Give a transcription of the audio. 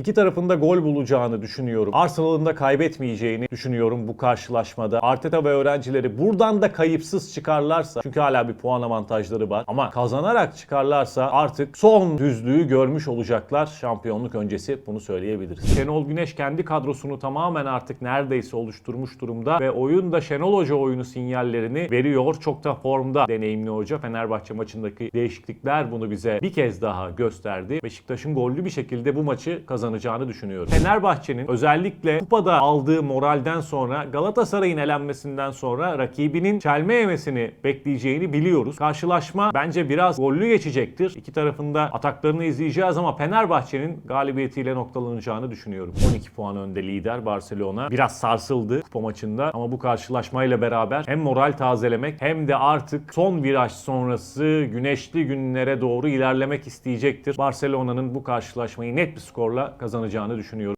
İki tarafında gol bulacağını düşünüyorum. Arsenal'ın da kaybetmeyeceğini düşünüyorum bu karşılaşmada. Arteta ve öğrencileri buradan da kayıpsız çıkarlarsa çünkü hala bir puan avantajları var ama kazanarak çıkarlarsa artık son düzlüğü görmüş olacaklar şampiyonluk öncesi bunu söyleyebiliriz. Şenol Güneş kendi kadrosunu tamamen artık neredeyse oluşturmuş durumda ve oyunda Şenol Hoca oyunu sinyallerini veriyor. Çok da formda deneyimli hoca. Fenerbahçe maçındaki değişiklikler bunu bize bir kez daha gösterdi. Beşiktaş'ın gollü bir şekilde bu maçı kazanacağını düşünüyorum. Fenerbahçe'nin özellikle kupada aldığı moralden sonra Galatasaray'ın elenmesinden sonra rakibinin çelme yemesini bekleyeceğini biliyoruz. Karşılaşma bence biraz gollü geçecektir. İki tarafında ataklarını izleyeceğiz ama Fenerbahçe'nin galibiyetiyle noktalanacağını düşünüyorum. 12 puan önde lider Barcelona. Biraz sarsıldı kupa maçında ama bu karşılaşmayla beraber hem moral tazelemek hem de artık son viraj sonrası güneşli günlere doğru ilerlemek isteyecektir. Barcelona'nın bu karşılaşmayı net bir skorla kazanacağını düşünüyorum.